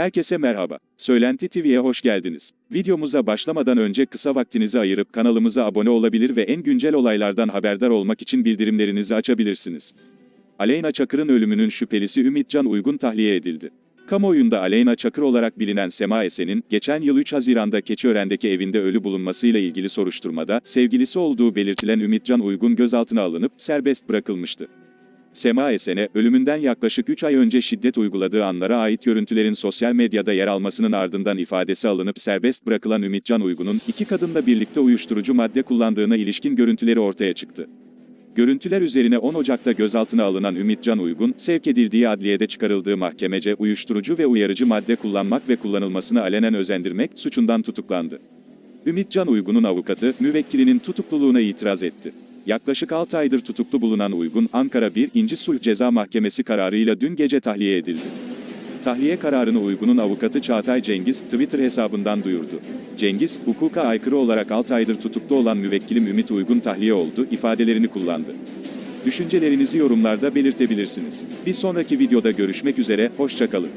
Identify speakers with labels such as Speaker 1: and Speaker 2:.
Speaker 1: Herkese merhaba. Söylenti TV'ye hoş geldiniz. Videomuza başlamadan önce kısa vaktinizi ayırıp kanalımıza abone olabilir ve en güncel olaylardan haberdar olmak için bildirimlerinizi açabilirsiniz. Aleyna Çakır'ın ölümünün şüphelisi Ümitcan Uygun tahliye edildi. Kamuoyunda Aleyna Çakır olarak bilinen Sema Esen'in, geçen yıl 3 Haziran'da Keçiören'deki evinde ölü bulunmasıyla ilgili soruşturmada, sevgilisi olduğu belirtilen Ümitcan Uygun gözaltına alınıp serbest bırakılmıştı. Sema Esen'e, ölümünden yaklaşık 3 ay önce şiddet uyguladığı anlara ait görüntülerin sosyal medyada yer almasının ardından ifadesi alınıp serbest bırakılan Ümitcan Uygun'un iki kadınla birlikte uyuşturucu madde kullandığına ilişkin görüntüleri ortaya çıktı. Görüntüler üzerine 10 Ocak'ta gözaltına alınan Ümitcan Uygun, sevk edildiği adliyede çıkarıldığı mahkemece uyuşturucu ve uyarıcı madde kullanmak ve kullanılmasını alenen özendirmek suçundan tutuklandı. Ümitcan Uygun'un avukatı, müvekkilinin tutukluluğuna itiraz etti. Yaklaşık 6 aydır tutuklu bulunan Uygun, Ankara 1. İnci Sulh Ceza Mahkemesi kararıyla dün gece tahliye edildi. Tahliye kararını Uygun'un avukatı Çağatay Cengiz, Twitter hesabından duyurdu. Cengiz, hukuka aykırı olarak 6 aydır tutuklu olan müvekkilim Ümit Uygun tahliye oldu, ifadelerini kullandı. Düşüncelerinizi yorumlarda belirtebilirsiniz. Bir sonraki videoda görüşmek üzere, hoşçakalın.